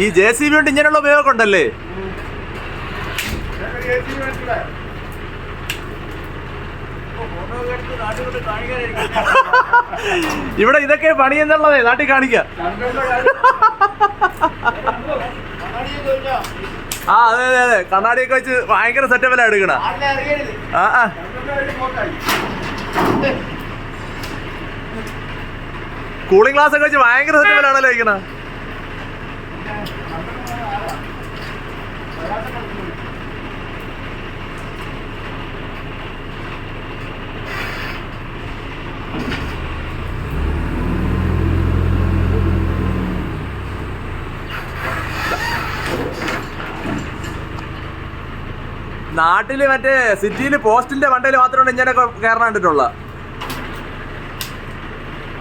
ഈ- J C B കൊണ്ട് ഇങ്ങനെയുള്ള ഉപയോഗം ഉണ്ടല്ലേ? ഇവിടെ ഇതൊക്കെ പണി എന്നുള്ളതേ നാട്ടിൽ കാണിക്ക. ആ അതെ അതെ അതെ. കണ്ണാടിയൊക്കെ വെച്ച് ഭയങ്കര സെറ്റപ്പിലാണ് എടുക്കണ. ആ ആ. കൂളിംഗ് ഗ്ലാസ് ഒക്കെ വെച്ച് ഭയങ്കര സെറ്റപ്പിലാണല്ലോ ഇരിക്കണ. നാട്ടിൽ മറ്റേ സിറ്റിയിൽ പോസ്റ്റിന്റെ വണ്ടയിൽ മാത്രമാണ് കയറാൻ